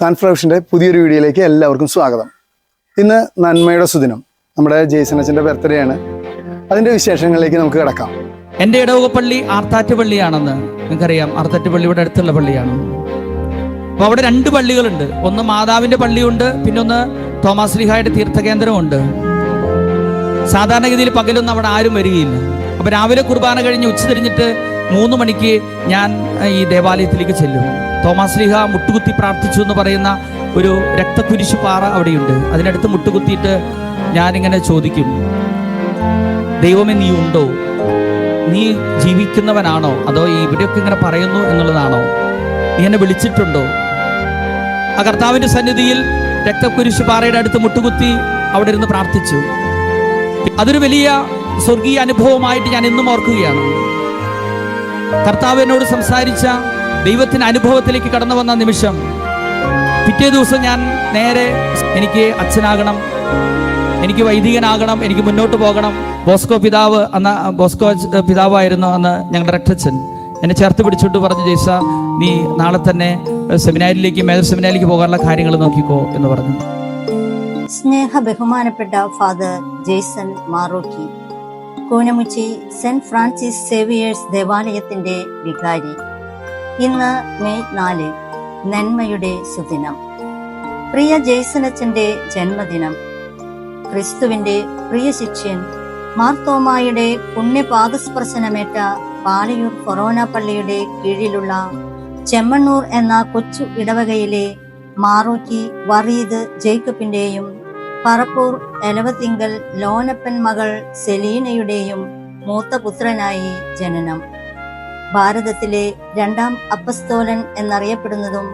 സാൻഫ്ലവേഴ്സിന്റെ പുതിയൊരു വീഡിയോയിലേക്ക് എല്ലാവർക്കും സ്വാഗതം. ഇന്ന് നന്മയുടെ സുദിനം. നമ്മുടെ ജെയ്സൺ അച്ഛന്റെ ബർത്ത്ഡേ ആണ്. അതിന്റെ വിശേഷങ്ങളിലേക്ക് നമുക്ക് കിടക്കാം. എന്റെ ഇടവകപ്പള്ളി ആർത്താറ്റ് പള്ളിയാണെന്ന് നിങ്ങൾക്കറിയാം. ആർത്താറ്റ് പള്ളി ഇവിടെ അടുത്തുള്ള പള്ളിയാണ്. അപ്പോൾ അവിടെ രണ്ട് പള്ളികളുണ്ട്. ഒന്ന് മാതാവിന്റെ പള്ളിയുണ്ട് പിന്നെ ഒന്ന് തോമസ് ലിഹായുടെ തീർത്ഥകേന്ദ്രമുണ്ട്. സാധാരണഗതിയിൽ പകലൊന്നും അവിടെ ആരും വരികയില്ല. അപ്പോൾ രാവിലെ കുർബാന കഴിഞ്ഞ് ഉച്ച തിരിഞ്ഞിട്ട് മൂന്ന് മണിക്ക് ഞാൻ ഈ ദേവാലയത്തിലേക്ക് ചെല്ലും. തോമസ് ലീഹ മുട്ടുകുത്തി പ്രാർത്ഥിച്ചു എന്ന് പറയുന്ന ഒരു രക്തക്കുരിശു പാറ അവിടെയുണ്ട്. അതിനടുത്ത് മുട്ടുകുത്തിയിട്ട് ഞാനിങ്ങനെ ചോദിക്കും ദൈവമേ നീ ഉണ്ടോ? നീ ജീവിക്കുന്നവനാണോ? അതോ ഇവിടെയൊക്കെ ഇങ്ങനെ പറയുന്നു എന്നുള്ളതാണോ? നീ എന്നെ വിളിച്ചിട്ടുണ്ടോ? ആ കർത്താവിന്റെ സന്നിധിയിൽ രക്തക്കുരിശു പാറയുടെ അടുത്ത് മുട്ടുകുത്തി അവിടെ ഇരുന്ന് പ്രാർത്ഥിച്ചു. അതൊരു വലിയ സ്വർഗീയ അനുഭവമായിട്ട് ഞാൻ ഇന്നും ഓർക്കുകയാണ്. കർത്താവ് എന്നോട് സംസാരിച്ച ദൈവത്തിന് അനുഭവത്തിലേക്ക് കടന്നു വന്ന നിമിഷം പിറ്റേ ദിവസം ഞാൻ നേരെ എനിക്ക് അച്ഛനാകണം എനിക്ക് വൈദികനാകണം എനിക്ക് മുന്നോട്ട് പോകണം. ബോസ്കോ പിതാവ് അന്ന് ബോസ്കോ പിതാവായിരുന്നു അന്ന് ഞങ്ങളുടെ രക്തച്ഛൻ എന്നെ ചേർത്ത് പിടിച്ചിട്ട് പറഞ്ഞു ജയ്സ നീ നാളെ തന്നെ സെമിനാരിലേക്ക് മേജർ സെമിനാരിലേക്ക് പോകാനുള്ള കാര്യങ്ങൾ നോക്കിക്കോ എന്ന് പറഞ്ഞു. സ്നേഹ ബഹുമാനപ്പെട്ട father Jaison Marokki Koonamuchi saint Francis Xavier's ദേവാലയത്തിന്റെ വികാരി. ഇന്ന് മെയ് നാല് നന്മയുടെ സുദിനം. പ്രിയ ജയ്സനച്ചന്റെ ജന്മദിനം. ക്രിസ്തുവിന്റെ പ്രിയ ശിഷ്യൻ മാർത്തോമായുടെ പുണ്യപാദസ്പർശനമേറ്റ പാലയൂർ കൊറോണ പള്ളിയുടെ കീഴിലുള്ള ചെമ്മണ്ണൂർ എന്ന കൊച്ചു ഇടവകയിലെ മാറൂക്കി വറീദ് ജേക്കബിന്റെയും പറപ്പൂർ എലവത്തിങ്കൽ ലോനപ്പൻ മകൾ സെലീനയുടെയും മൂത്ത പുത്രനായി ജനനം. ഭാരതത്തിലെ രണ്ടാം അപ്പസ്തോലൻ എന്നറിയപ്പെടുന്നതും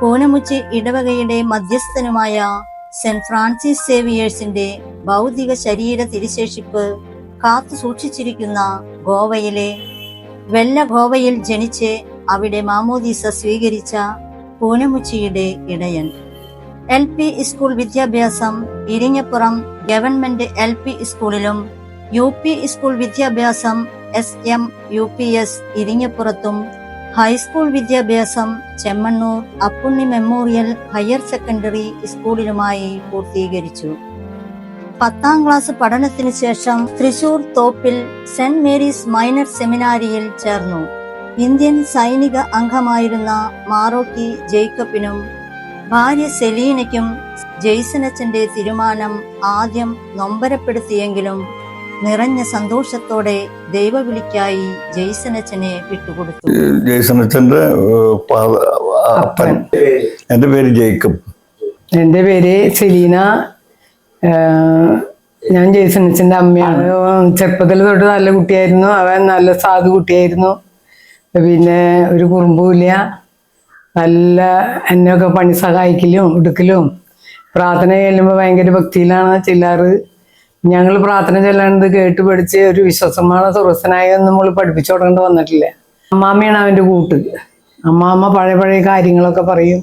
പൂനമുച്ചി ഇടവകയുടെ മധ്യസ്ഥനുമായ സെന്റ് ഫ്രാൻസിസ് സേവിയേഴ്സിന്റെ ഭൗതിക ശരീര തിരിശേഷിപ്പ് കാത്തു സൂക്ഷിച്ചിരിക്കുന്ന ഗോവയിലെ വെല്ല ഗോവയിൽ ജനിച്ച് അവിടെ മാമോദീസ സ്വീകരിച്ച പൂനമുച്ചിയുടെ ഇടയൻ. എൽ പി സ്കൂൾ വിദ്യാഭ്യാസം ഇരിഞ്ഞപ്പുറം ഗവൺമെന്റ് എൽ പി സ്കൂളിലും യു പി സ്കൂൾ വിദ്യാഭ്യാസം S M U P S ഇരിഞ്ഞപ്പുറത്തും high school വിദ്യാഭ്യാസം Chemmannur Appunni memorial higher secondary സ്കൂളിലുമായി പൂർത്തീകരിച്ചു. പത്താം ക്ലാസ് പഠനത്തിന് ശേഷം Thrissur Thoppil saint Mary's minor സെമിനാരിയിൽ ചേർന്നു. ഇന്ത്യൻ സൈനിക അംഗമായിരുന്ന മാറോക്കി ജേക്കബിനും ഭാര്യ സെലീനയ്ക്കും ജെയ്സനച്ചന്റെ തീരുമാനം ആദ്യം നൊമ്പരപ്പെടുത്തിയെങ്കിലും നിറഞ്ഞ സന്തോഷത്തോടെ ദൈവവിളിക്കായി ജെയ്സനച്ചനെ വിട്ടുകൊടുത്തു. ജെയ്സനച്ചന്റെ എന്റെ എന്റെ പേര് ജേക്കബ്. എന്റെ പേര് സെലീന. ഞാൻ ഞാൻ അച്ഛന്റെ അമ്മയാണ്. ചെറുപ്പത്തിൽ തൊട്ട് നല്ല കുട്ടിയായിരുന്നു. അവൻ നല്ല സാധു കുട്ടിയായിരുന്നു. പിന്നെ ഒരു കുറുമ്പുമില്ല നല്ല എന്നെയൊക്കെ പണി സഹായിക്കലും എടുക്കലും. പ്രാർത്ഥന ചെല്ലുമ്പോൾ ഭയങ്കര ഭക്തിയിലാണ് ചെല്ലാറ്. ഞങ്ങൾ പ്രാർത്ഥന ചെല്ലാണ്ട് കേട്ട് പഠിച്ച് ഒരു വിശ്വസമാണ് സുറസനായ നമ്മൾ പഠിപ്പിച്ചു തുടങ്ങേണ്ടി വന്നിട്ടില്ല. അമ്മാമ്മയാണ് അവന്റെ കൂട്ട്. അമ്മാമ്മ പഴയ പഴയ കാര്യങ്ങളൊക്കെ പറയും.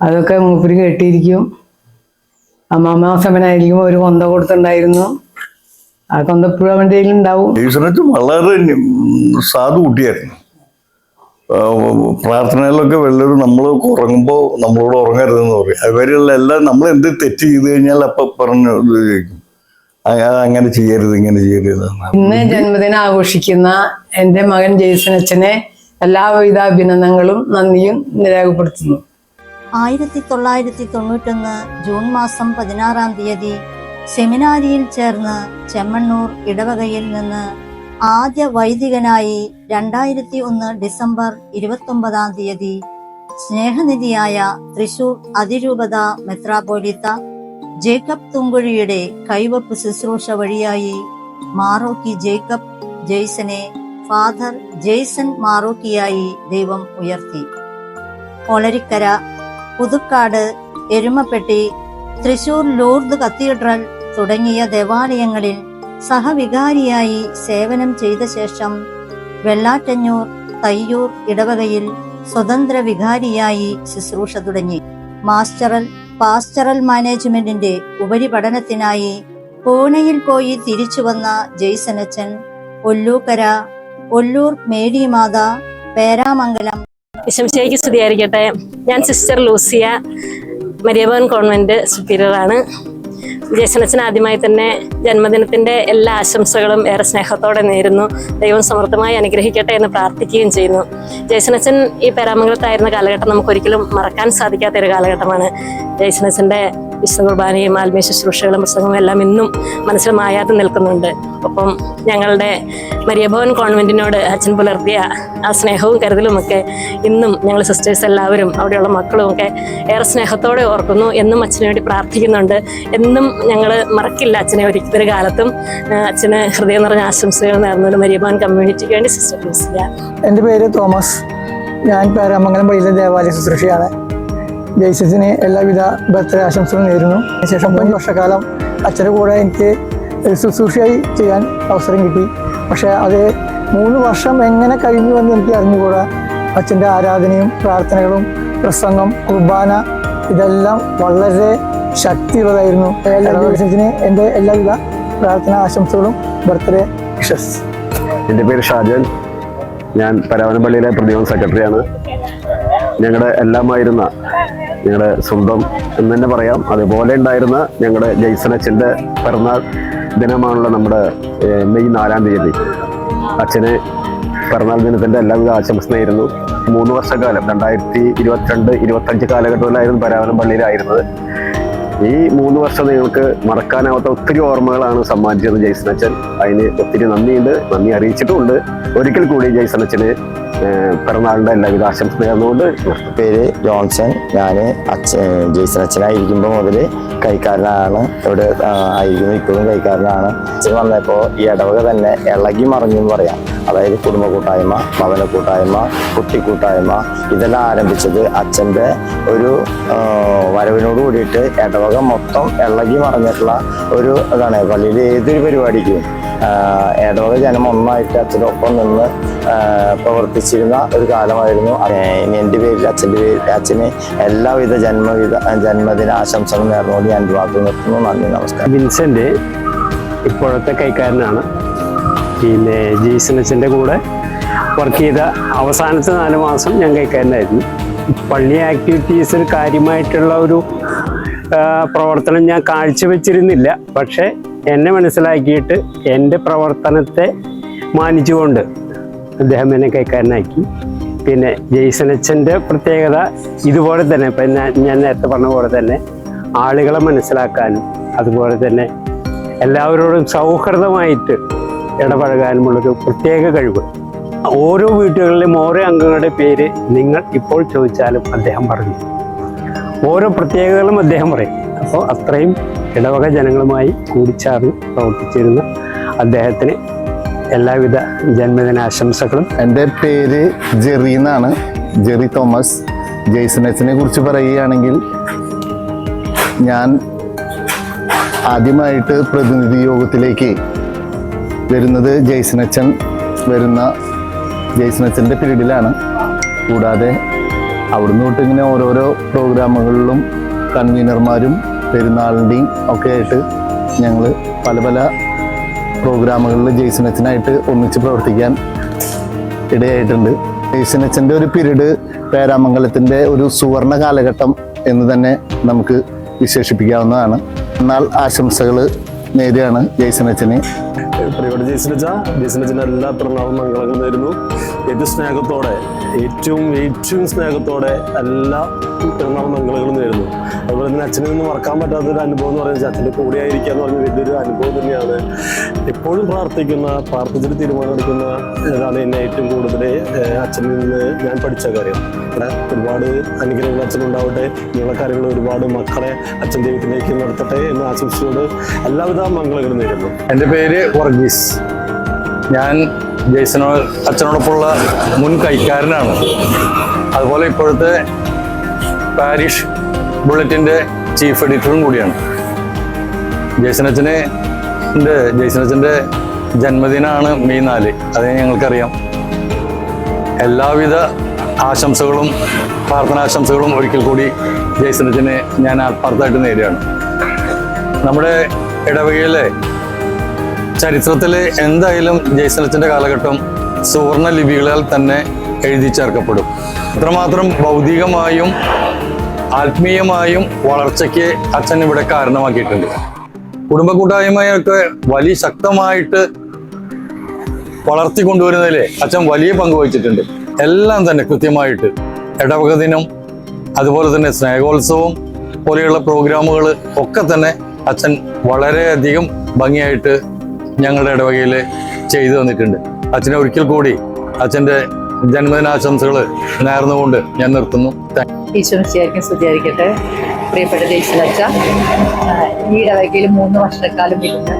അതൊക്കെ മൂപ്പര് കേട്ടിരിക്കും. അമ്മാമ്മ സമനായിരിക്കും ഒരു കൊന്ത കൊടുത്തുണ്ടായിരുന്നു ആ കൊന്ത ഇപ്പോഴും അവന്റെ കയ്യിൽ ഉണ്ടാവും വളരെ സാധു കുട്ടിയായിരുന്നു. പ്രാർത്ഥനയിലൊക്കെ വല്ലവരും നമ്മൾ ഉറങ്ങുമ്പോൾ നമ്മളോട് ഉറങ്ങരുതെന്ന് പറയും. അവരുള്ള എല്ലാം നമ്മൾ എന്ത് തെറ്റ് ചെയ്ത് കഴിഞ്ഞാൽ അപ്പൊ പറഞ്ഞു ചോദിക്കും "ആ, ആ, അങ്ങനെ ചെയ്യരുത് ഇങ്ങനെ ചെയ്യരുത് എന്ന്." ഇന്ന് ജന്മദിനം ആഘോഷിക്കുന്ന എന്റെ മകൻ ജെയ്സൺ അച്ഛനെ എല്ലാവിധ അഭിനന്ദനങ്ങളും നന്ദിയും രേഖപ്പെടുത്തുന്നു ആയിരത്തി തൊള്ളായിരത്തി തൊണ്ണൂറ്റൊന്ന് ജൂൺ മാസം പതിനാറാം തീയതി സെമിനാരിയിൽ ചേർന്ന് ചെമ്മണ്ണൂർ ഇടവകയിൽ നിന്ന് ആദ്യ വൈദികനായി രണ്ടായിരത്തി ഒന്ന് ഡിസംബർ ഇരുപത്തൊമ്പതാം തീയതി സ്നേഹനിധിയായ തൃശൂർ അതിരൂപത മെത്രാപോലിത്ത ജേക്കബ് തുങ്കുഴിയുടെ കൈവപ്പ് ശുശ്രൂഷ വഴിയായി മാറോക്കി ജേക്കബ് ജെയ്സനെ ഫാദർ ജെയ്സൺ മാറോക്കിയായി ദൈവം ഉയർത്തി. ഒളരിക്കര പുതുക്കാട് എരുമപ്പെട്ടി തൃശൂർ ലൂർദ് കത്തീഡ്രൽ തുടങ്ങിയ ദേവാലയങ്ങളിൽ സഹവികാരിയായി സേവനം ചെയ്ത ശേഷം വെള്ളാറ്റഞ്ഞൂർ തയ്യൂർ ഇടവകയിൽ സ്വതന്ത്ര വികാരിയായി ശുശ്രൂഷ തുടങ്ങി. മാസ്റ്ററൽ പാസ്റ്ററൽ മാനേജ്മെന്റിന്റെ ഉപരിപഠനത്തിനായി പൂനെയിൽ പോയി തിരിച്ചു വന്ന ജെയ്സനച്ചൻ ഒല്ലൂക്കര ഒല്ലൂർ മേരിമാത പേരാമംഗലം. വിശംശയ്ക്ക് സ്തുതിയായിരിക്കട്ടെ. ഞാൻ സിസ്റ്റർ ലൂസിയ മരിയഭവൻ കോൺവെന്റ് സുപ്പീരിയറാണ്. ജയസനച്ചൻ ആദ്യമായി തന്നെ ജന്മദിനത്തിന്റെ എല്ലാ ആശംസകളും ഏറെ സ്നേഹത്തോടെ നേരുന്നു. ദൈവം സമൃദ്ധമായി അനുഗ്രഹിക്കട്ടെ എന്ന് പ്രാർത്ഥിക്കുകയും ചെയ്യുന്നു. ജയസനച്ചൻ ഈ പേരാമംഗലത്തായിരുന്ന കാലഘട്ടം നമുക്ക് ഒരിക്കലും മറക്കാൻ സാധിക്കാത്ത ഒരു കാലഘട്ടമാണ്. ജയസനച്ചന്റെ വിശുദ്ധ കുർബാനയും ആത്മീയ ശുശ്രൂഷകളും പുസ്തകവും എല്ലാം ഇന്നും മനസ്സിൽ മായാതെ നിൽക്കുന്നുണ്ട്. ഒപ്പം ഞങ്ങളുടെ മരിയഭവൻ കോൺവെന്റിനോട് അച്ഛൻ പുലർത്തിയ ആ സ്നേഹവും കരുതലുമൊക്കെ ഇന്നും ഞങ്ങൾ സിസ്റ്റേഴ്സ് എല്ലാവരും അവിടെയുള്ള മക്കളും ഒക്കെ ഏറെ സ്നേഹത്തോടെ ഓർക്കുന്നു. എന്നും അച്ഛന് വേണ്ടി പ്രാർത്ഥിക്കുന്നുണ്ട്. എന്നും ഞങ്ങൾ മറക്കില്ല അച്ഛനെ ഒരിക്കലൊരു കാലത്തും. അച്ഛന് ഹൃദയം നിറഞ്ഞ ആശംസകൾ നേർന്നുകൊണ്ട് മരിയഭവൻ കമ്മ്യൂണിറ്റിക്ക് വേണ്ടി സിസ്റ്റർ എന്റെ പേര് തോമസ്. ഞാൻ പേരാമംഗലം പള്ളിയിലെ ദേവാലയ ശുശ്രൂഷയാണ്. ജയ്സസിന് എല്ലാവിധ ബർത്ത്ഡേ ആശംസകളും നേരുന്നു. ശേഷം അഞ്ച് വർഷക്കാലം അച്ഛന്റെ കൂടെ എനിക്ക് ശുശ്രൂഷയായി ചെയ്യാൻ അവസരം കിട്ടി. പക്ഷേ അത് മൂന്ന് വർഷം എങ്ങനെ കഴിഞ്ഞു എന്ന് എനിക്ക് അറിഞ്ഞുകൂടാ. അച്ഛന്റെ ആരാധനയും പ്രാർത്ഥനകളും പ്രസംഗം കുർബാന ഇതെല്ലാം വളരെ ശക്തിയുള്ളതായിരുന്നു. ജയ്സസിന് എന്റെ എല്ലാവിധ പ്രാർത്ഥന ആശംസകളും ബർത്ത്ഡേ വിഷസ്. എന്റെ പേര് ഷാജൻ. ഞാൻ പരാവനപ്പള്ളിയിലെ പ്രതിമ സെക്രട്ടറിയാണ്. ഞങ്ങളുടെ എല്ലാമായിരുന്ന ഞങ്ങളുടെ സ്വന്തം എന്ന് തന്നെ പറയാം. അതുപോലെ ഉണ്ടായിരുന്ന ഞങ്ങളുടെ ജയ്സനച്ഛന്റെ പിറന്നാൾ ദിനമാണല്ലോ നമ്മുടെ മെയ് നാലാം തീയതി. അച്ഛന് പിറന്നാൾ ദിനത്തിന്റെ എല്ലാവിധ ആശംസ നേരുന്നു മൂന്ന് വർഷക്കാലം രണ്ടായിരത്തി ഇരുപത്തിരണ്ട് ഇരുപത്തഞ്ച് കാലഘട്ടത്തിലായിരുന്നു പരാവനം പള്ളിയിലായിരുന്നത്. ഈ മൂന്ന് വർഷം നിങ്ങൾക്ക് മറക്കാനാവാത്ത ഒത്തിരി ഓർമ്മകളാണ് സമ്മാനിച്ചത് ജയ്സൺ അച്ഛൻ. അതിന് ഒത്തിരി നന്ദിയുണ്ട് നന്ദി അറിയിച്ചിട്ടുമുണ്ട്. ഒരിക്കൽ കൂടി ജയ്സൺ പിറന്നാളിന്റെ എല്ലാവിധ ആശംസ നേർന്നുകൊണ്ട് പേര് ജോൺസൺ. ഞാൻ അച്ഛൻ ജെയ്സൺ അച്ഛനായിരിക്കുമ്പോൾ മുതൽ കൈക്കാരനാണ്. ഇവിടെ ആയിരിക്കുന്നു. ഇപ്പോഴും കൈക്കാരനാണ്. അച്ഛൻ വന്നപ്പോൾ ഈ ഇടവക തന്നെ ഇളകി മറിഞ്ഞു എന്ന് പറയാം. അതായത് കുടുംബ കൂട്ടായ്മ ഭവന കൂട്ടായ്മ കുട്ടി കൂട്ടായ്മ ഇതെല്ലാം ആരംഭിച്ചത് അച്ഛന്റെ ഒരു വരവിനോട് കൂടിയിട്ട് ഇടവക മൊത്തം ഇളകി മറിഞ്ഞിട്ടുള്ള ഒരു ഇതാണ്. പള്ളിയിൽ ഏതൊരു പരിപാടിക്കും ഇടവക ജനം ഒന്നായിട്ട് അച്ഛനൊപ്പം നിന്ന് പ്രവർത്തിച്ചിരുന്ന ഒരു കാലമായിരുന്നു. ഇനി എന്റെ പേരിൽ അച്ഛന്റെ പേരിൽ അച്ഛന് എല്ലാവിധ ജന്മവിധ ജന്മദിന ആശംസകൾ നേർന്നുകൊണ്ട് ഞാൻ വാക്ക് നിർത്തുന്നു. നന്ദി നമസ്കാരം. വിൻസെന്റ് ഇപ്പോഴത്തെ കൈക്കാരനാണ്. പിന്നെ ജീസനച്ചന്റെ കൂടെ വർക്ക് ചെയ്ത അവസാനത്തെ നാല് മാസം ഞാൻ കൈക്കാരനായിരുന്നു. പള്ളി ആക്ടിവിറ്റീസിൽ കാര്യമായിട്ടുള്ള ഒരു പ്രവർത്തനം ഞാൻ കാഴ്ചവെച്ചിരുന്നില്ല. പക്ഷേ എന്നെ മനസ്സിലാക്കിയിട്ട് എന്റെ പ്രവർത്തനത്തെ മാനിച്ചുകൊണ്ട് അദ്ദേഹം എന്നെ കൈക്കാരനാക്കി. പിന്നെ ജെയ്സനച്ഛന്റെ പ്രത്യേകത ഇതുപോലെ തന്നെ ഇപ്പം ഞാൻ ഞാൻ നേരത്തെ പറഞ്ഞ പോലെ തന്നെ ആളുകളെ മനസ്സിലാക്കാനും അതുപോലെ തന്നെ എല്ലാവരോടും സൗഹൃദമായിട്ട് ഇടപഴകാനുമുള്ളൊരു പ്രത്യേക കഴിവ്. ഓരോ വീട്ടുകളിലും ഓരോ അംഗങ്ങളുടെ പേര് നിങ്ങൾ ഇപ്പോൾ ചോദിച്ചാലും അദ്ദേഹം പറഞ്ഞു ഓരോ പ്രത്യേകതകളും അദ്ദേഹം പറയും. അപ്പോൾ അത്രയും ഇടവക ജനങ്ങളുമായി കൂടിച്ചേർന്ന് പ്രവർത്തിച്ചിരുന്ന അദ്ദേഹത്തിന് എല്ലാവിധ ജന്മദിനാശംസകളും. എന്റെ പേര് ജെറി എന്നാണ്. Jerry Thomas. ജെയ്സനച്ചനെ കുറിച്ച് പറയുകയാണെങ്കിൽ ഞാൻ ആദ്യമായിട്ട് പ്രതിനിധി യോഗത്തിലേക്ക് വരുന്നത് ജെയ്സനച്ചൻ വരുന്ന ജെയ്സനച്ചന്റെ പീരീഡിലാണ്. കൂടാതെ അവിടുന്ന് തൊട്ട് ഇങ്ങനെ ഓരോരോ പ്രോഗ്രാമുകളിലും കൺവീനർമാരും പെരുന്നാളിന്റെയും ഒക്കെ ആയിട്ട് ഞങ്ങൾ പല പല പ്രോഗ്രാമുകളിൽ ജെയ്സനച്ചനായിട്ട് ഒന്നിച്ച് പ്രവർത്തിക്കാൻ ഇടയായിട്ടുണ്ട്. ജെയ്സനച്ചന്റെ ഒരു പീരീഡ് പേരാമംഗലത്തിന്റെ ഒരു സുവർണ കാലഘട്ടം എന്ന് തന്നെ നമുക്ക് വിശേഷിപ്പിക്കാവുന്നതാണ്. എന്നാൽ ആശംസകൾ നേരെയാണ് ജെയ്സനച്ചന് പ്രിയപ്പെട്ട ജയ്സനച്ച ജയ്സനച്ചന്റെ എല്ലാ പിറന്നാളും മംഗളങ്ങൾ നേരുന്നു ഏറ്റവും സ്നേഹത്തോടെ ഏറ്റവും ഏറ്റവും സ്നേഹത്തോടെ എല്ലാ പിറന്നാൾ മംഗളങ്ങളും നേരുന്നു. അതുപോലെ തന്നെ അച്ഛനെ നിന്ന് മറക്കാൻ പറ്റാത്ത ഒരു അനുഭവം എന്ന് പറയുന്നത് അച്ഛന്റെ കൂടെയായിരിക്കുക എന്ന് പറഞ്ഞ വലിയൊരു അനുഭവം തന്നെയാണ്. എപ്പോഴും പ്രാർത്ഥിക്കുന്ന പ്രാർത്ഥിച്ചിട്ട് തീരുമാനമെടുക്കുന്ന ഇതാണ് എന്നെ ഏറ്റവും കൂടുതൽ അച്ഛനിൽ നിന്ന് ഞാൻ പഠിച്ച കാര്യം. ഒരുപാട് അനുഗ്രഹങ്ങൾ അച്ഛനുണ്ടാവട്ടെ ഇങ്ങനെയുള്ള കാര്യങ്ങൾ ഒരുപാട് മക്കളെ അച്ഛൻ ദൈവത്തിലേക്ക് നടത്തട്ടെ എന്ന് ആശംസിച്ചുകൊണ്ട് എല്ലാവിധ മംഗളങ്ങളും നേരുന്നു. എന്റെ പേര് വർഗീസ് ഞാൻ ജെയ്സനോ അച്ഛനോടൊപ്പമുള്ള മുൻ കൈക്കാരനാണ്. അതുപോലെ ഇപ്പോഴത്തെ പാരിഷ് ബുള്ളറ്റിന്റെ ചീഫ് എഡിറ്ററും കൂടിയാണ്. ജെയ്സനച്ചന് ജെയ്സനച്ചന്റെ ജന്മദിനമാണ് മെയ് നാല്. അത് ഞങ്ങൾക്കറിയാം. എല്ലാവിധ ആശംസകളും പ്രാർത്ഥനാശംസകളും ഒരിക്കൽ കൂടി ജെയ്സനച്ചന് ഞാൻ ആത്മാർത്ഥമായിട്ട് നേരുകയാണ്. നമ്മുടെ ഇടവകയിലെ ചരിത്രത്തിൽ എന്തായാലും ജയ്സനച്ചന്റെ കാലഘട്ടം സുവർണ ലിപികളാൽ തന്നെ എഴുതി ചേർക്കപ്പെടും. അത്രമാത്രം ഭൗതികമായും ആത്മീയമായും വളർച്ചയ്ക്ക് അച്ഛൻ ഇവിടെ കാരണമാക്കിയിട്ടുണ്ട്. കുടുംബ കൂട്ടായ്മയൊക്കെ വലിയ ശക്തമായിട്ട് വളർത്തിക്കൊണ്ടുവരുന്നതിൽ അച്ഛൻ വലിയ പങ്ക് വഹിച്ചിട്ടുണ്ട്. എല്ലാം തന്നെ കൃത്യമായിട്ട് ഇടവക ദിനം അതുപോലെ തന്നെ സ്നേഹോത്സവം പോലെയുള്ള പ്രോഗ്രാമുകൾ ഒക്കെ തന്നെ അച്ഛൻ വളരെയധികം ഭംഗിയായിട്ട് ഞങ്ങളുടെ ഇടവകയിൽ ചെയ്തു തന്നിട്ടുണ്ട്. അച്ഛനെ ഒരിക്കൽ കൂടി അച്ഛന്റെ ജന്മദിനാശംസകൾ നേർന്നുകൊണ്ട് ഞാൻ നിർത്തുന്നു. താങ്ക് ഈശ്വരശിയായിരിക്കും സ്തുതിയായിരിക്കട്ടെ. പ്രിയപ്പെട്ട ദേശീയച്ച ഈ ഇടവകയിൽ മൂന്ന് വർഷക്കാലം ഇരുന്ന്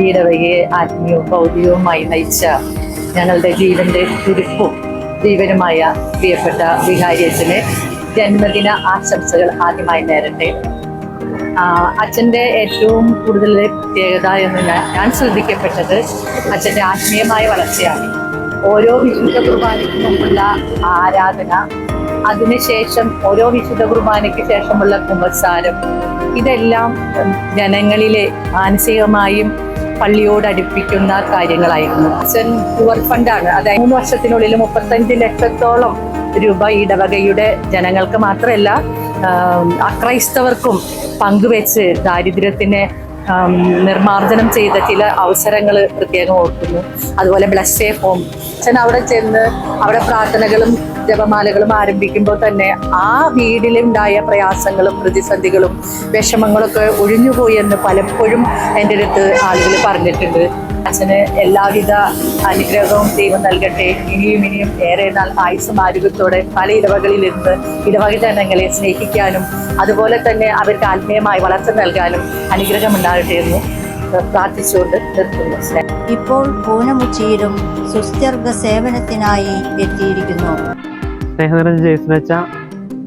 ഈ ഇടവകയെ ആത്മീയവും ഭൗതികവുമായി നയിച്ച ഞങ്ങളുടെ ജീവന്റെ തുരുപ്പും ജീവനുമായ പ്രിയപ്പെട്ട വിഹാരിയച്ഛന് ജന്മദിന ആശംസകൾ ആദ്യമായി നേരട്ടെ. അച്ഛന്റെ ഏറ്റവും കൂടുതൽ പ്രത്യേകത എന്ന് ഞാൻ ശ്രദ്ധിക്കപ്പെട്ടത് അച്ഛന്റെ ആത്മീയമായ വളർച്ചയാണ്. ഓരോ വിശുദ്ധ കുർബാനയ്ക്ക് മുമ്പുള്ള ആരാധന അതിനുശേഷം ഓരോ വിശുദ്ധ കുർബാനയ്ക്ക് ശേഷമുള്ള കുമ്പസാരം ഇതെല്ലാം ജനങ്ങളിലെ മാനസികമായും പള്ളിയോട് അടുപ്പിക്കുന്ന കാര്യങ്ങളായിരുന്നു. അച്ഛൻ പുവർ ഫണ്ടാണ് അതായത് മൂന്ന് വർഷത്തിനുള്ളിൽ മുപ്പത്തഞ്ച് ലക്ഷത്തോളം രൂപ ഇടവകയുടെ ജനങ്ങൾക്ക് മാത്രമല്ല അക്രൈസ്തവർക്കും പങ്കുവെച്ച് ദാരിദ്ര്യത്തിനെ നിർമ്മാർജനം ചെയ്ത ചില അവസരങ്ങൾ പ്രത്യേകം ഓർക്കുന്നു. അതുപോലെ ബ്ലസ് എ ഹോം അച്ഛൻ അവിടെ ചെന്ന് അവിടെ പ്രാർത്ഥനകളും ജപമാലകളും ആരംഭിക്കുമ്പോൾ തന്നെ ആ വീടിലുണ്ടായ പ്രയാസങ്ങളും പ്രതിസന്ധികളും വിഷമങ്ങളൊക്കെ ഒഴിഞ്ഞുപോയി എന്ന് പലപ്പോഴും എന്റെ അടുത്ത് ആളുകൾ പറഞ്ഞിട്ടുണ്ട്. അച്ഛന് എല്ലാവിധ അനുഗ്രഹവും ദൈവം നൽകട്ടെ. ഇനിയും ഇനിയും ഏറെ നാൾ ആയുസും ആരോഗ്യത്തോടെ പല ഇടവകളിൽ ഇരുന്ന് ഇടവക ജനങ്ങളെ സ്നേഹിക്കാനും അതുപോലെ തന്നെ അവർക്ക് ആത്മീയമായി വളർച്ച നൽകാനും അനുഗ്രഹം ഉണ്ടാകട്ടെ എന്ന് പ്രാർത്ഥിച്ചുകൊണ്ട് നിർത്തുന്നു. ഇപ്പോൾ പൂനമുച്ചിയിലും സുസ്ഥിർഗ സേവനത്തിനായി എത്തിയിരിക്കുന്നു.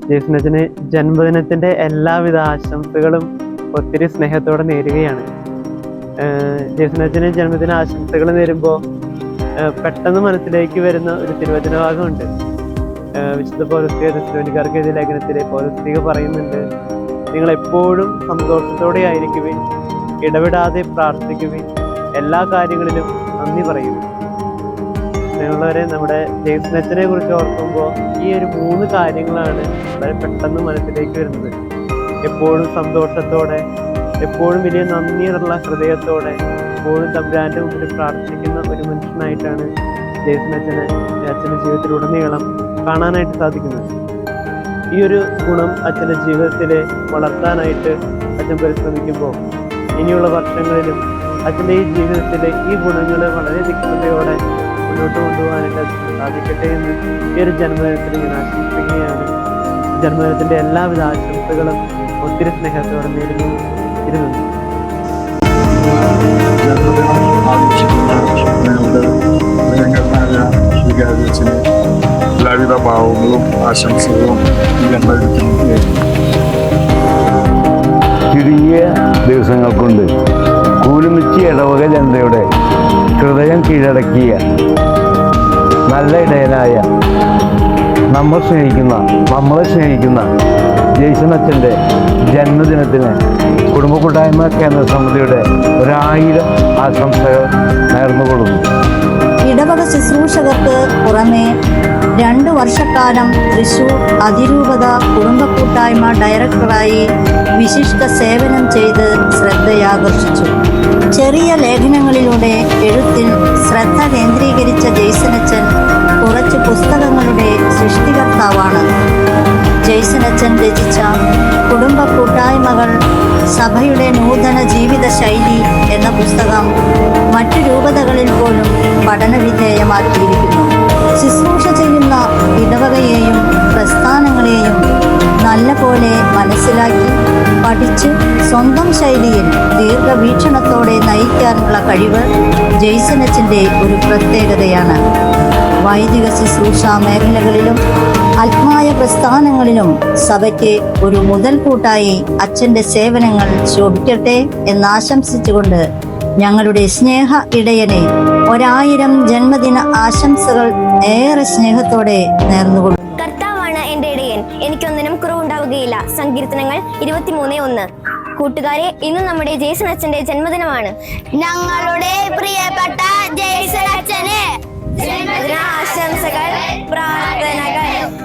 ജേസുനച്ചന് ജന്മദിനത്തിന്റെ എല്ലാവിധ ആശംസകളും ഒത്തിരി സ്നേഹത്തോടെ നേരുകയാണ്. ജേസുനച്ചന് ജന്മദിന ആശംസകൾ നേരുമ്പോൾ പെട്ടെന്ന് മനസ്സിലേക്ക് വരുന്ന ഒരു തിരുവചന ഭാഗമുണ്ട് വിശുദ്ധ പൗരസ്ത്രീയ ക്രിസ്തുവനിക്കാർക്ക് എഴുതിയ ലേഖനത്തിലെ പൗരസ്ത്രീക പറയുന്നുണ്ട് നിങ്ങൾ എപ്പോഴും സന്തോഷത്തോടെ ആയിരിക്കുവിൻ ഇടപെടാതെ പ്രാർത്ഥിക്കുവിൻ എല്ലാ കാര്യങ്ങളിലും നന്ദി പറയും സ്നേഹമുള്ളവരെ നമ്മുടെ ജയസ്നത്തിനെ കുറിച്ച് ഓർക്കുമ്പോൾ ഈ ഒരു മൂന്ന് കാര്യങ്ങളാണ് വളരെ പെട്ടെന്ന് മനസ്സിലേക്ക് വരുന്നത്. എപ്പോഴും സന്തോഷത്തോടെ എപ്പോഴും വലിയ നന്ദിയുള്ള ഹൃദയത്തോടെ എപ്പോഴും തമ്പുരാന്റെ മുമ്പിൽ പ്രാർത്ഥിക്കുന്ന ഒരു മനുഷ്യനായിട്ടാണ് ജേസുനച്ചനെ അച്ഛന്റെ ജീവിതത്തിലുടനീളം കാണാനായിട്ട് സാധിക്കുന്നത്. ഈ ഒരു ഗുണം അച്ഛന്റെ ജീവിതത്തിൽ വളർത്താനായിട്ട് അച്ഛൻ പരിശ്രമിക്കുമ്പോൾ ഇനിയുള്ള വർഷങ്ങളിലും അച്ഛന്റെ ഈ ജീവിതത്തിലെ ഈ ഗുണങ്ങൾ വളരെ തിക്തതയോടെ മുന്നോട്ട് കൊണ്ടുപോകാനായിട്ട് അച്ഛന് സാധിക്കട്ടെ എന്ന് ഈ ഒരു ജന്മദിനത്തിൽ ഞാൻ ആശംസിക്കുകയാണ്. ജന്മദിനത്തിന്റെ എല്ലാവിധ ആശംസകളും ഒത്തിരി സ്നേഹത്തോടെ നേരുന്നു. ഇരുന്നു വികാരിച്ചന് എല്ലാവിധ ഭാവങ്ങളും ആശംസകളും ഈ ജന്മദിനത്തിന് ചുരുങ്ങിയ ദിവസങ്ങൾ കൊണ്ട് കൂലുമിച്ചി ഇടവക ജനതയുടെ ഹൃദയം കീഴടക്കിയ നല്ല ഇടയനായ നമ്മൾ സ്നേഹിക്കുന്ന നമ്മളെ സ്നേഹിക്കുന്ന ജയ്സനച്ഛന്റെ ജന്മദിനത്തിന് കുടുംബ കൂട്ടായ്മ കേന്ദ്ര സമിതിയുടെ ഒരായിരം ആശംസകൾ നേർന്നുകൊള്ളുന്നു. ഇടവക ശുശ്രൂഷകർക്ക് പുറമെ രണ്ട് വർഷക്കാലം തൃശൂർ അതിരൂപത കുടുംബ കൂട്ടായ്മ ഡയറക്ടറായി വിശിഷ്ട സേവനം ചെയ്ത് ശ്രദ്ധയാകർഷിച്ചു. ചെറിയ ലേഖനങ്ങളിലൂടെ എഴുത്തിൽ ശ്രദ്ധ കേന്ദ്രീകരിച്ച ജെയ്സനച്ചൻ കുറച്ച് പുസ്തകങ്ങളുടെ സൃഷ്ടികർത്താവാണ്. ജെയ്സനച്ചൻ രചിച്ച കുടുംബ കൂട്ടായ്മകൾ സഭയുടെ നൂതന ജീവിത ശൈലി എന്ന പുസ്തകം മറ്റു രൂപതകളിൽ പോലും പഠനവിധേയമാക്കിയിരിക്കുന്നു ശുശ്രൂഷ ചെയ്യുന്ന ഇടവകയെയും പ്രസ്ഥാനങ്ങളെയും നല്ലപോലെ മനസ്സിലാക്കി പഠിച്ച് സ്വന്തം ശൈലിയിൽ ദീർഘവീക്ഷണത്തോടെ നയിക്കാനുള്ള കഴിവ് ജെയ്സനച്ചിന്റെ ഒരു പ്രത്യേകതയാണ്. വൈദിക ശുശ്രൂഷ മേഖലകളിലും ആത്മായ പ്രസ്ഥാനങ്ങളിലും സഭയ്ക്ക് ഒരു മുതൽക്കൂട്ടായി അച്ഛന്റെ സേവനങ്ങൾ ശോഭിക്കട്ടെ എന്നാശംസിച്ചുകൊണ്ട് ഞങ്ങളുടെ സ്നേഹ ഇടയനെ ഒരായിരം ജന്മദിന ആശംസകൾ ഏറെ സ്നേഹത്തോടെ നേർന്നുകൊള്ളുന്നു കർത്താവാണ് എന്റെ ഇടയൻ. എനിക്കൊന്നിനും കുറവുണ്ടാവുകയില്ല. സങ്കീർത്തനങ്ങൾ ഇരുപത്തിമൂന്ന് ഒന്ന്. കൂട്ടുകാരെ ഇന്ന് നമ്മുടെ ജേസൻ അച്ഛന്റെ ജന്മദിനമാണ്. ഞങ്ങളുടെ പ്രിയപ്പെട്ട ജേസൻ അച്ഛന് ജന്മദിനാശംസകൾ പ്രാർത്ഥനകൾ.